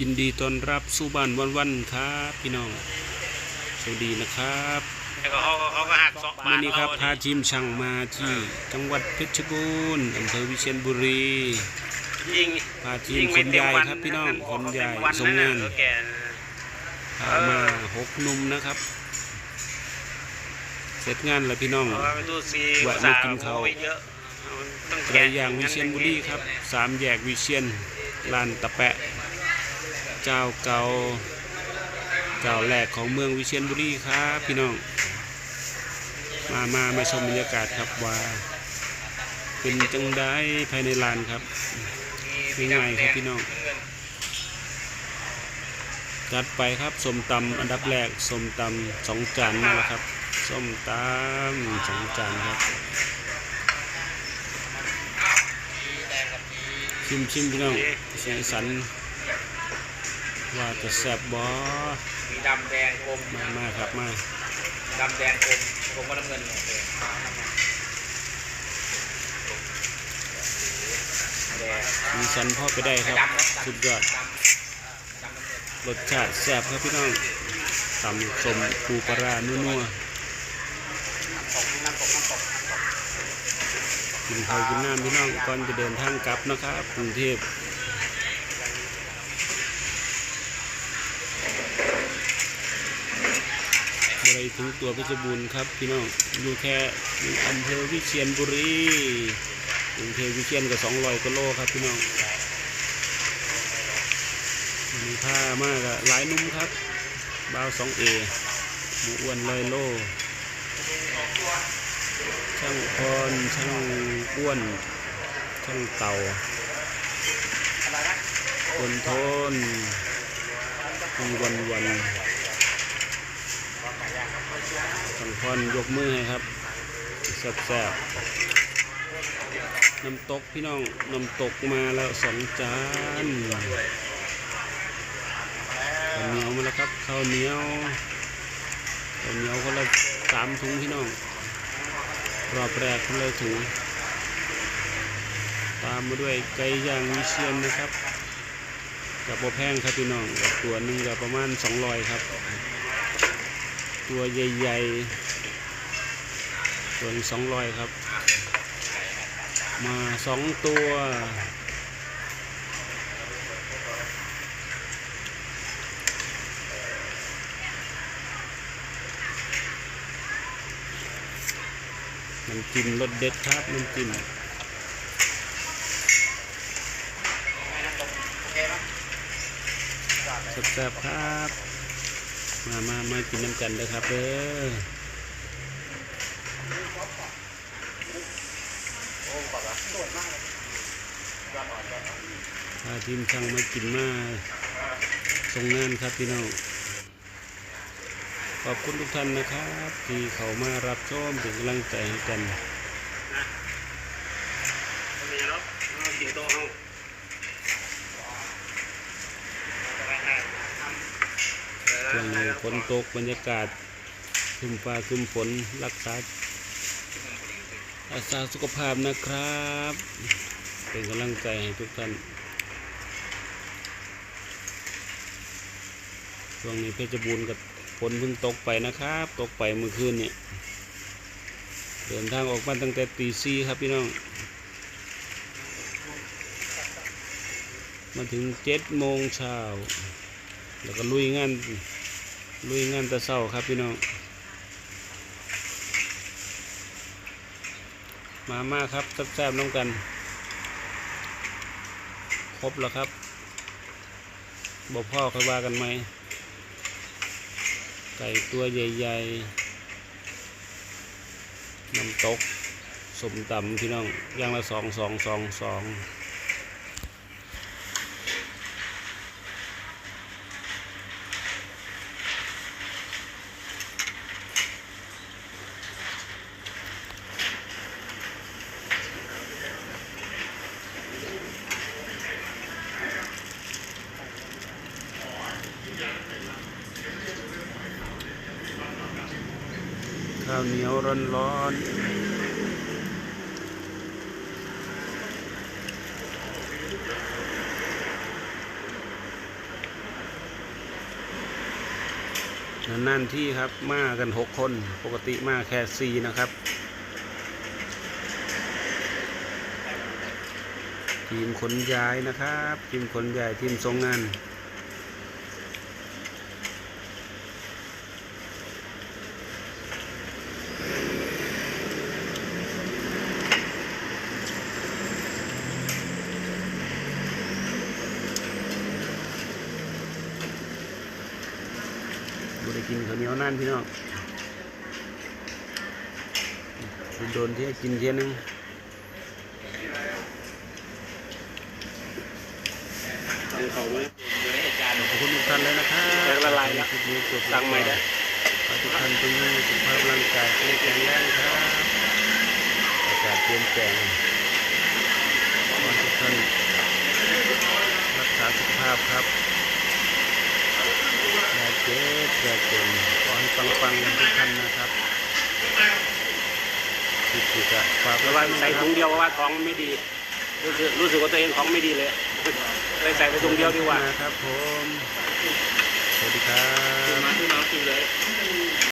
ยินดีต้อนรับสู่บ้านวันวันๆครับพี่น้อง สวัสดีนะครับแล้วก็เขาก็เขาก็หักสองบาวันทนี้ครับเอาพาทีมช่างมาที่จังหวัดเพชรบูรณ์อำเภอวิเชียรบุรียิงพาทีมยิงขไม่นเต็มย้ายวันครับพี่น้องขนย้ายเต็มวันส่งงานะแกพามาหกหนุ่มนะครับ เสร็จงานแล้วพี่น้องเพราะว่าไปดูซีแวะมากินข้าวโอ้ยเยอะต้องไก่ย่างวิเชียรบุรีครับสามแยกวิเชียรลานตะแปะ เจ้าเก่าเจ้าแรกของเมืองวิเชียรบุรีครับพี่น้อง มามามาชมบรรยากาศครับว่า เป็นจังได้ภายในลานครับง่ายๆครับพี่น้องจัดไปครับสมตำอันดับแรกสมตำสองจานมาแล้วครับส้มตำสองจานครับชิมชิมพี่น้องสีสัน ว่าจะแซ่บบ่มีดำแดงกลมมามาครับมาดำแดงกลมกลมก็น้ำเงินโอเคแดงสีสันพ่อไปได้ครับ สุดยอด รสชาติแซ่บครับพี่น้องตำสมปูปลาร้านัวๆกินข้าวกินน้ำพี่น้องก่อนจะเดินทางกลับนะครับกรุงเทพ บริถึงตัวเพชรบูรณ์ครับพี่น้องอยู่แค่อำเภอวิเชียรบุรีกรุงเทพวิเชียรก็สองร้อยกิโลครับพี่น้องมีผ้ามากอะหลายนุ่มครับบ่าวสองเอหมูอ้วนลอยโล ช่างพรช่างอ้วน ช่างเต่าคนทนมีวันวัน ช่างพรยกมือให้ครับแซ่บๆน้ำตกพี่น้องน้ำตกมาแล้วสองจานข้าวเหนียวมาแล้วครับข้าวเหนียวข้าวเหนียวคนละสามถุงพี่น้องรอบแรกคนละถุงตามมาด้วยไก่ย่างวิเชียนนะครับกับโบแพงครับพี่น้องกับตัวหนึ่งกับประมาณ200ครับ ตัวใหญ่ๆตัวสองร้อยครับ มาสองตัวน้ำจิ้มรสเด็ดครับน้ำจิ้มแซ่บๆครับ มามามากินน้ำกันเลยครับเด้อพาทีมช่างมากินมาส่งงานครับพี่น้องขอบคุณทุกท่านนะครับ ที่เขามารับชมเป็นกำลังใจให้กันมีแล้วเอากินโตเอา ช่วงนี้ฝนตกบรรยากาศครึมฟ้าครึมฝนรักษารักษาสุขภาพนะครับ เป็นกำลังใจให้ทุกท่านช่วงนี้เพชรบูรณ์กับฝนเพิ่งตกไปนะครับ ตกไปเมื่อคืนเนี่ยเดินทางออกมาตั้งแต่ตีสี่ครับพี่น้องมาถึงเจ็ดโมงเช้า แล้วก็ลุยงาน ลุยงานตะเศร้าครับพี่น้อง มามาครับแซ่บๆน้องกัน ครบแล้วครับบอกพ่อเคยว่ากันไหม ไก่ตัวใหญ่ๆน้ำตกสมตำพี่น้องอย่างละสองสองสองสองาวเหนียวร้อนๆนั่นที่ครับมากันหกคนปกติมาแค่สี่นะครับ ทีมขนย้ายนะครับ ทีมขนย้ายทีมทรงงาน บ่ได้กินข้าวเหนียวนั่นพี่น้องโดนๆที่ให้กินเทียนึงเขาอยู่ในเหตุการณ์ขอบคุณทุกท่านเลยนะครับแกงละลายแล้วคลิปนี้จบสั่งใหม่ได้ขอให้ทุกท่านจงมีสุขภาพร่างกายแข็งแรงครับอากาศเปลี่ยนแปลงขอให้ทุกท่านรักษาสุขภาพครับอย่าเจ็บอย่าจนขอให้ปังๆกันทุกท่านนะครับคลิปนี้ก็ฝากระไว้วังด้วยใส่นะครัถุบงเดียวเพราะว่าท้องไม่ดี รู้สึกรู้สึกว่าตัวเองท้องไม่ดีเลยเลยใส่ไปถุงเดียวดีกว่านะครับผม สวัสดีครับ มาที่น้องกินเลย